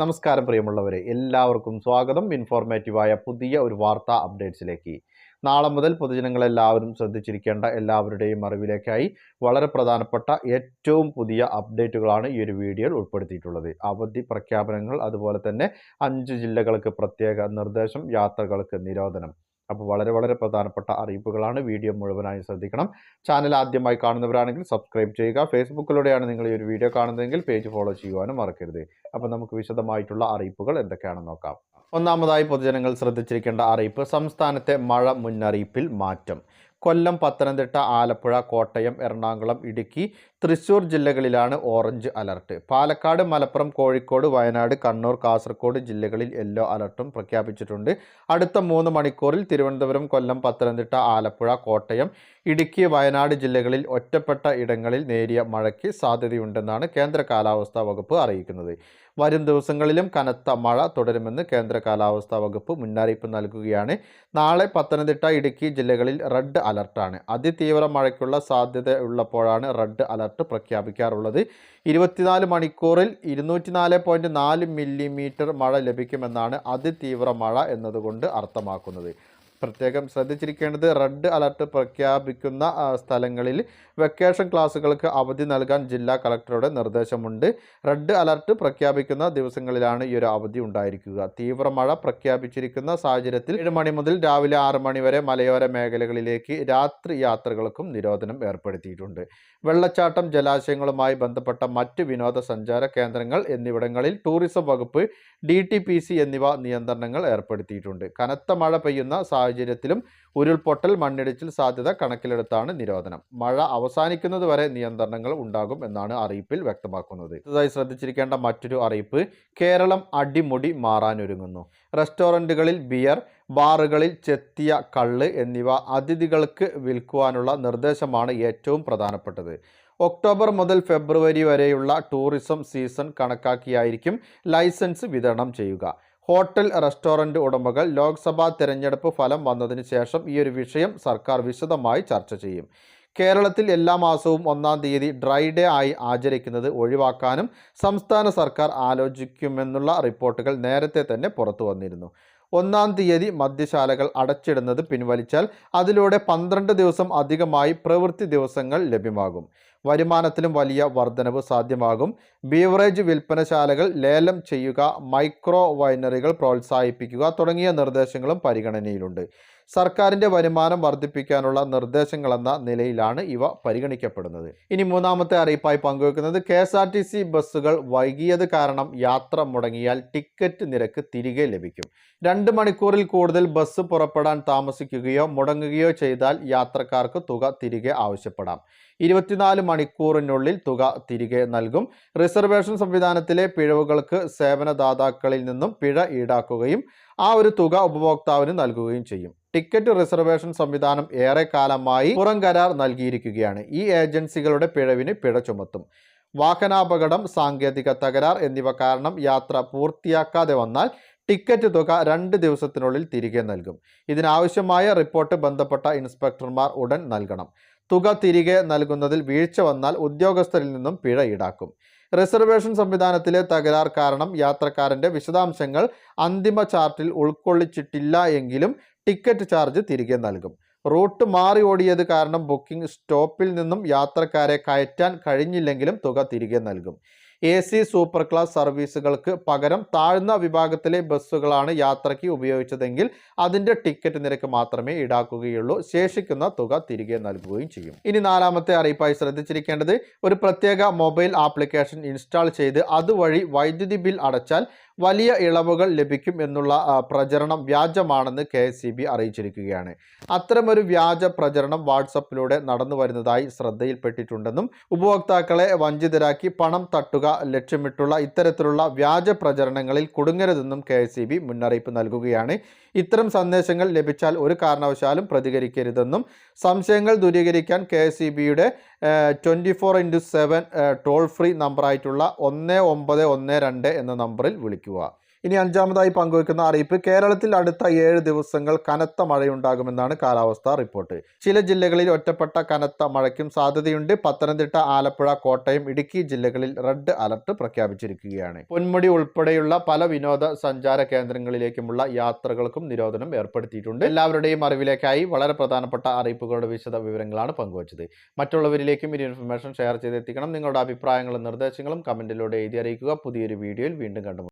നമസ്കാരം പ്രിയമുള്ളവരെ എല്ലാവർക്കും സ്വാഗതം. ഇൻഫോർമേറ്റീവായ പുതിയ ഒരു വാർത്താ അപ്ഡേറ്റ്സിലേക്ക്. നാളെ മുതൽ പൊതുജനങ്ങളെല്ലാവരും ശ്രദ്ധിച്ചിരിക്കേണ്ട എല്ലാവരുടെയും അറിവിലേക്കായി വളരെ പ്രധാനപ്പെട്ട ഏറ്റവും പുതിയ അപ്ഡേറ്റുകളാണ് ഈ ഒരു വീഡിയോയിൽ ഉൾപ്പെടുത്തിയിട്ടുള്ളത്. അവധി പ്രഖ്യാപനങ്ങൾ അതുപോലെ തന്നെ അഞ്ച് ജില്ലകൾക്ക് പ്രത്യേക നിർദ്ദേശം യാത്രകൾക്ക് നിരോധനം. അപ്പോൾ വളരെ വളരെ പ്രധാനപ്പെട്ട അറിയിപ്പുകളാണ് വീഡിയോ മുഴുവനായി ശ്രദ്ധിക്കണം. ചാനൽ ആദ്യമായി കാണുന്നവരാണെങ്കിൽ സബ്സ്ക്രൈബ് ചെയ്യുക. ഫേസ്ബുക്കിലൂടെയാണ് നിങ്ങൾ ഈ ഒരു വീഡിയോ കാണുന്നതെങ്കിൽ പേജ് ഫോളോ ചെയ്യുവാനും മറക്കരുത്. അപ്പോൾ നമുക്ക് വിശദമായിട്ടുള്ള അറിയിപ്പുകൾ എന്തൊക്കെയാണെന്ന് നോക്കാം. ഒന്നാമതായി പൊതുജനങ്ങൾ ശ്രദ്ധിച്ചിരിക്കേണ്ട അറിയിപ്പ് സംസ്ഥാനത്തെ മഴ മുന്നറിയിപ്പിൽ മാറ്റം. കൊല്ലം പത്തനംതിട്ട ആലപ്പുഴ കോട്ടയം എറണാകുളം ഇടുക്കി തൃശൂർ ജില്ലകളിലാണ് ഓറഞ്ച് അലർട്ട്. പാലക്കാട് മലപ്പുറം കോഴിക്കോട് വയനാട് കണ്ണൂർ കാസർഗോഡ് ജില്ലകളിൽ യെല്ലോ അലർട്ടും പ്രഖ്യാപിച്ചിട്ടുണ്ട്. അടുത്ത മൂന്ന് മണിക്കൂറിൽ തിരുവനന്തപുരം കൊല്ലം പത്തനംതിട്ട ആലപ്പുഴ കോട്ടയം ഇടുക്കി വയനാട് ജില്ലകളിൽ ഒറ്റപ്പെട്ട ഇടങ്ങളിൽ നേരിയ മഴയ്ക്ക് സാധ്യതയുണ്ടെന്നാണ് കേന്ദ്ര കാലാവസ്ഥാ വകുപ്പ് അറിയിക്കുന്നത്. വരും ദിവസങ്ങളിലും കനത്ത മഴ തുടരുമെന്ന് കേന്ദ്ര കാലാവസ്ഥാ വകുപ്പ് മുന്നറിയിപ്പ് നൽകുകയാണ്. നാളെ പത്തനംതിട്ട ഇടുക്കി ജില്ലകളിൽ റെഡ് അലർട്ടാണ്. അതിതീവ്ര മഴയ്ക്കുള്ള സാധ്യത ഉള്ളപ്പോഴാണ് റെഡ് അലർട്ട് പ്രഖ്യാപിക്കാറുള്ളത്. ഇരുപത്തിനാല് മണിക്കൂറിൽ ഇരുന്നൂറ്റി നാല് പോയിന്റ് നാല് മില്ലിമീറ്റർ മഴ ലഭിക്കുമെന്നാണ് അതിതീവ്ര മഴ എന്നതുകൊണ്ട് അർത്ഥമാക്കുന്നത്. പ്രത്യേകം ശ്രദ്ധിച്ചിരിക്കേണ്ടത് റെഡ് അലർട്ട് പ്രഖ്യാപിക്കുന്ന സ്ഥലങ്ങളിൽ വെക്കേഷൻ ക്ലാസ്സുകൾക്ക് അവധി നൽകാൻ ജില്ലാ കളക്ടറുടെ നിർദ്ദേശമുണ്ട്. റെഡ് അലർട്ട് പ്രഖ്യാപിക്കുന്ന ദിവസങ്ങളിലാണ് ഈ ഒരു അവധി ഉണ്ടായിരിക്കുക. തീവ്രമഴ പ്രഖ്യാപിച്ചിരിക്കുന്ന സാഹചര്യത്തിൽ ഏഴ് മണി മുതൽ രാവിലെ ആറ് മണി വരെ മലയോര മേഖലകളിലേക്ക് രാത്രി യാത്രകൾക്കും നിരോധനം ഏർപ്പെടുത്തിയിട്ടുണ്ട്. വെള്ളച്ചാട്ടം ജലാശയങ്ങളുമായി ബന്ധപ്പെട്ട മറ്റ് വിനോദസഞ്ചാര കേന്ദ്രങ്ങൾ എന്നിവിടങ്ങളിൽ ടൂറിസം വകുപ്പ് ഡി എന്നിവ നിയന്ത്രണങ്ങൾ ഏർപ്പെടുത്തിയിട്ടുണ്ട്. കനത്ത മഴ പെയ്യുന്ന സാഹചര്യത്തിലും ഉരുൾപൊട്ടൽ മണ്ണിടിച്ചിൽ സാധ്യത കണക്കിലെടുത്താണ് നിരോധനം. മഴ അവസാനിക്കുന്നത് വരെ നിയന്ത്രണങ്ങൾ ഉണ്ടാകും എന്നാണ് അറിയിപ്പിൽ വ്യക്തമാക്കുന്നത്. ഇതായി ശ്രദ്ധിച്ചിരിക്കേണ്ട മറ്റൊരു അറിയിപ്പ് കേരളം അടിമുടി മാറാനൊരുങ്ങുന്നു. റെസ്റ്റോറന്റുകളിൽ ബിയർ ബാറുകളിൽ ചെത്തിയ കള്ള് എന്നിവ അതിഥികൾക്ക് വിൽക്കുവാനുള്ള നിർദ്ദേശമാണ് ഏറ്റവും പ്രധാനപ്പെട്ടത്. ഒക്ടോബർ മുതൽ ഫെബ്രുവരി വരെയുള്ള ടൂറിസം സീസൺ കണക്കാക്കിയായിരിക്കും ലൈസൻസ് വിതരണം ചെയ്യുക. ഹോട്ടൽ റെസ്റ്റോറന്റ് ഉടമകൾ ലോക്സഭാ തിരഞ്ഞെടുപ്പ് ഫലം വന്നതിന് ശേഷം ഈ ഒരു വിഷയം സർക്കാർ വിശദമായി ചർച്ച ചെയ്യും. കേരളത്തിൽ എല്ലാ മാസവും ഒന്നാം തീയതി ഡ്രൈ ഡേ ആയി ആചരിക്കുന്നത് ഒഴിവാക്കാനും സംസ്ഥാന സർക്കാർ ആലോചിക്കുമെന്നുള്ള റിപ്പോർട്ടുകൾ നേരത്തെ തന്നെ പുറത്തു വന്നിരുന്നു. ഒന്നാം തീയതി മദ്യശാലകൾ അടച്ചിടുന്നത് പിൻവലിച്ചാൽ അതിലൂടെ പന്ത്രണ്ട് ദിവസം അധികമായി പ്രവൃത്തി ദിവസങ്ങൾ ലഭ്യമാകും. വരുമാനത്തിലും വലിയ വർധനവ് സാധ്യമാകും. ബീവറേജ് വിൽപ്പനശാലകൾ ലേലം ചെയ്യുക മൈക്രോ വൈനറികൾ പ്രോത്സാഹിപ്പിക്കുക തുടങ്ങിയ നിർദ്ദേശങ്ങളും പരിഗണനയിലുണ്ട്. സർക്കാരിന്റെ വരുമാനം വർദ്ധിപ്പിക്കാനുള്ള നിർദ്ദേശങ്ങളെന്ന നിലയിലാണ് ഇവ പരിഗണിക്കപ്പെടുന്നത്. ഇനി മൂന്നാമത്തെ അറിയിപ്പായി പങ്കുവെക്കുന്നത് K S R T C ബസ്സുകൾ വൈകിയത് കാരണം യാത്ര മുടങ്ങിയാൽ ടിക്കറ്റ് നിരക്ക് തിരികെ ലഭിക്കും. രണ്ട് മണിക്കൂറിൽ കൂടുതൽ ബസ് പുറപ്പെടാൻ താമസിക്കുകയോ മുടങ്ങുകയോ ചെയ്താൽ യാത്രക്കാർക്ക് തുക തിരികെ ആവശ്യപ്പെടാം. ഇരുപത്തിനാല് മണിക്കൂറിനുള്ളിൽ തുക തിരികെ നൽകും. റിസർവേഷൻ സംവിധാനത്തിലെ പിഴവുകൾക്ക് സേവനദാതാക്കളിൽ നിന്നും പിഴ ഈടാക്കുകയും ആ ഒരു തുക ഉപഭോക്താവിന് നൽകുകയും ചെയ്യും. ടിക്കറ്റ് റിസർവേഷൻ സംവിധാനം ഏറെ കാലമായി പുറം കരാർ നൽകിയിരിക്കുകയാണ്. ഈ ഏജൻസികളുടെ പിഴവിന് പിഴ ചുമത്തും. വാഹനാപകടം സാങ്കേതിക തകരാർ എന്നിവ കാരണം യാത്ര പൂർത്തിയാക്കാതെ വന്നാൽ ടിക്കറ്റ് തുക രണ്ട് ദിവസത്തിനുള്ളിൽ തിരികെ നൽകും. ഇതിനാവശ്യമായ റിപ്പോർട്ട് ബന്ധപ്പെട്ട ഇൻസ്പെക്ടർമാർ ഉടൻ നൽകണം. തുക തിരികെ നൽകുന്നതിൽ വീഴ്ച വന്നാൽ ഉദ്യോഗസ്ഥരിൽ നിന്നും പിഴ ഈടാക്കും. റിസർവേഷൻ സംവിധാനത്തിലെ തകരാർ കാരണം യാത്രക്കാരന്റെ വിശദാംശങ്ങൾ അന്തിമ ചാർട്ടിൽ ഉൾക്കൊള്ളിച്ചിട്ടില്ല എങ്കിലും ടിക്കറ്റ് ചാർജ് തിരികെ നൽകും. റൂട്ട് മാറി ഓടിയത് കാരണം ബുക്കിംഗ് സ്റ്റോപ്പിൽ നിന്നും യാത്രക്കാരെ കയറ്റാൻ കഴിഞ്ഞില്ലെങ്കിലും തുക തിരികെ നൽകും. എ സി സൂപ്പർ ക്ലാസ് സർവീസുകൾക്ക് പകരം താഴ്ന്ന വിഭാഗത്തിലെ ബസ്സുകളാണ് യാത്രയ്ക്ക് ഉപയോഗിച്ചതെങ്കിൽ അതിന്റെ ടിക്കറ്റ് നിരക്ക് മാത്രമേ ഈടാക്കുകയുള്ളൂ. ശേഷിക്കുന്ന തുക തിരികെ നൽകുകയും ചെയ്യും. ഇനി നാലാമത്തെ അറിയിപ്പായി ശ്രദ്ധിച്ചിരിക്കേണ്ടത് ഒരു പ്രത്യേക മൊബൈൽ ആപ്ലിക്കേഷൻ ഇൻസ്റ്റാൾ ചെയ്ത് അതുവഴി വൈദ്യുതി ബിൽ അടച്ചാൽ വലിയ ഇളവുകൾ ലഭിക്കും എന്നുള്ള പ്രചരണം വ്യാജമാണെന്ന് കെ അറിയിച്ചിരിക്കുകയാണ്. അത്തരമൊരു വ്യാജ പ്രചരണം വാട്സപ്പിലൂടെ നടന്നു വരുന്നതായി ശ്രദ്ധയിൽപ്പെട്ടിട്ടുണ്ടെന്നും ഉപഭോക്താക്കളെ വഞ്ചിതരാക്കി പണം തട്ടുക ലക്ഷ്യമിട്ടുള്ള ഇത്തരത്തിലുള്ള വ്യാജ പ്രചരണങ്ങളിൽ കുടുങ്ങരുതെന്നും കെ മുന്നറിയിപ്പ് നൽകുകയാണ്. ഇത്തരം സന്ദേശങ്ങൾ ലഭിച്ചാൽ ഒരു കാരണവശാലും പ്രതികരിക്കരുതെന്നും സംശയങ്ങൾ ദൂരീകരിക്കാൻ കെ എസ് സി ബിയുടെ twenty four into seven toll free നമ്പറായിട്ടുള്ള ഒന്ന് ഒമ്പത് ഒന്ന് രണ്ട് എന്ന നമ്പറിൽ വിളിക്കുക ഇനി അഞ്ചാമതായി പങ്കുവയ്ക്കുന്ന അറിയിപ്പ് കേരളത്തിൽ അടുത്ത ഏഴ് ദിവസങ്ങൾ കനത്ത മഴയുണ്ടാകുമെന്നാണ് കാലാവസ്ഥാ റിപ്പോർട്ട്. ചില ജില്ലകളിൽ ഒറ്റപ്പെട്ട കനത്ത മഴയ്ക്കും സാധ്യതയുണ്ട്. പത്തനംതിട്ട ആലപ്പുഴ കോട്ടയം ഇടുക്കി ജില്ലകളിൽ റെഡ് അലർട്ട് പ്രഖ്യാപിച്ചിരിക്കുകയാണ്. പൊന്മുടി ഉൾപ്പെടെയുള്ള പല വിനോദ സഞ്ചാര കേന്ദ്രങ്ങളിലേക്കുമുള്ള യാത്രകൾക്കും നിരോധനം ഏർപ്പെടുത്തിയിട്ടുണ്ട്. എല്ലാവരുടെയും അറിവിലേക്കായി വളരെ പ്രധാനപ്പെട്ട അറിയിപ്പുകളുടെ വിശദ വിവരങ്ങളാണ് പങ്കുവച്ചത്. മറ്റുള്ളവരിലേക്കും ഈ ഇൻഫർമേഷൻ ഷെയർ ചെയ്തെത്തിക്കണം. നിങ്ങളുടെ അഭിപ്രായങ്ങളും നിർദ്ദേശങ്ങളും കമന്റിലൂടെ എഴുതി അറിയിക്കുക. പുതിയൊരു വീഡിയോയിൽ വീണ്ടും കണ്ടുമുട്ടാം.